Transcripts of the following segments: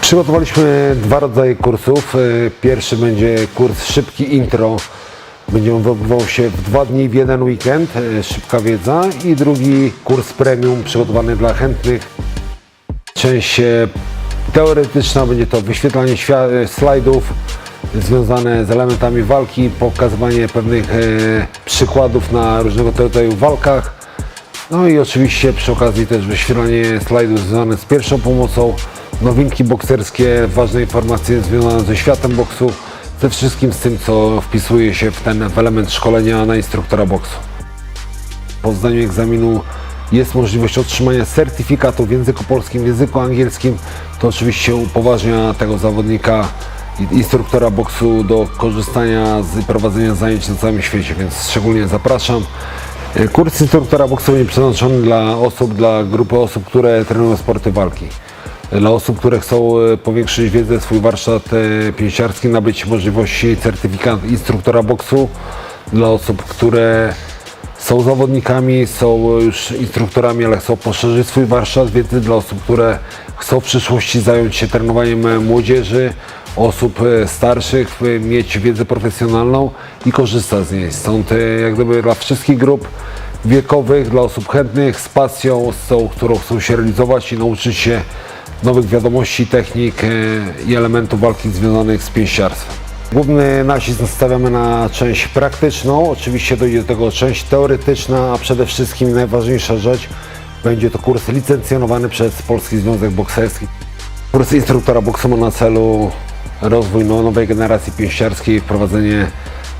Przygotowaliśmy dwa rodzaje kursów. E, Pierwszy będzie kurs szybki intro. Będzie on odbywał się w dwa dni, w jeden weekend, e, szybka wiedza. I drugi kurs premium przygotowany dla chętnych. Część e, teoretyczna będzie to wyświetlanie slajdów związane z elementami walki, pokazywanie pewnych e, przykładów na różnego rodzaju walkach. No i oczywiście przy okazji też wyświetlanie slajdów związanych z pierwszą pomocą, nowinki bokserskie, ważne informacje związane ze światem boksu, ze wszystkim z tym, co wpisuje się w ten w element szkolenia na instruktora boksu. Po zdaniu egzaminu jest możliwość otrzymania certyfikatu w języku polskim, w języku angielskim. To oczywiście upoważnia tego zawodnika, instruktora boksu do korzystania z prowadzenia zajęć na całym świecie, więc szczególnie zapraszam. E, Kurs instruktora boksu będzie przeznaczony dla osób, dla grupy osób, które trenują sporty walki. Dla osób, które chcą e, powiększyć wiedzę, swój warsztat e, pięściarski, nabyć możliwości certyfikat instruktora boksu. Dla osób, które są zawodnikami, są już instruktorami, ale chcą poszerzyć swój warsztat wiedzy dla osób, które chcą w przyszłości zająć się trenowaniem e, młodzieży, osób e, starszych, mieć wiedzę profesjonalną i korzystać z niej. Stąd e, jak gdyby dla wszystkich grup wiekowych, dla osób chętnych, z pasją, z tą, którą chcą się realizować i nauczyć się nowych wiadomości, technik e, i elementów walki związanych z pięściarstwem. Główny nacisk stawiamy na część praktyczną, oczywiście dojdzie do tego część teoretyczna, a przede wszystkim najważniejsza rzecz będzie to kurs licencjonowany przez Polski Związek Bokserski. Kurs instruktora boksu ma na celu rozwój no- nowej generacji pięściarskiej, wprowadzenie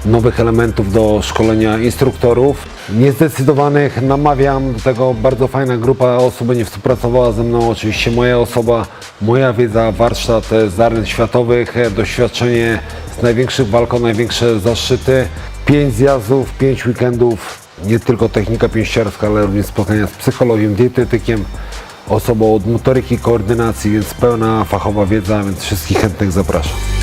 nowych elementów do szkolenia instruktorów. Niezdecydowanych namawiam do tego bardzo fajna grupa osób będzie współpracowała ze mną, oczywiście moja osoba, moja wiedza, warsztat e, z aren światowych, e, doświadczenie z największych walk o największe zaszczyty, pięć zjazdów, pięć weekendów, nie tylko technika pięściarska, ale również spotkania z psychologiem, dietetykiem, osobą od motoryki, koordynacji, więc pełna fachowa wiedza, więc wszystkich chętnych zapraszam.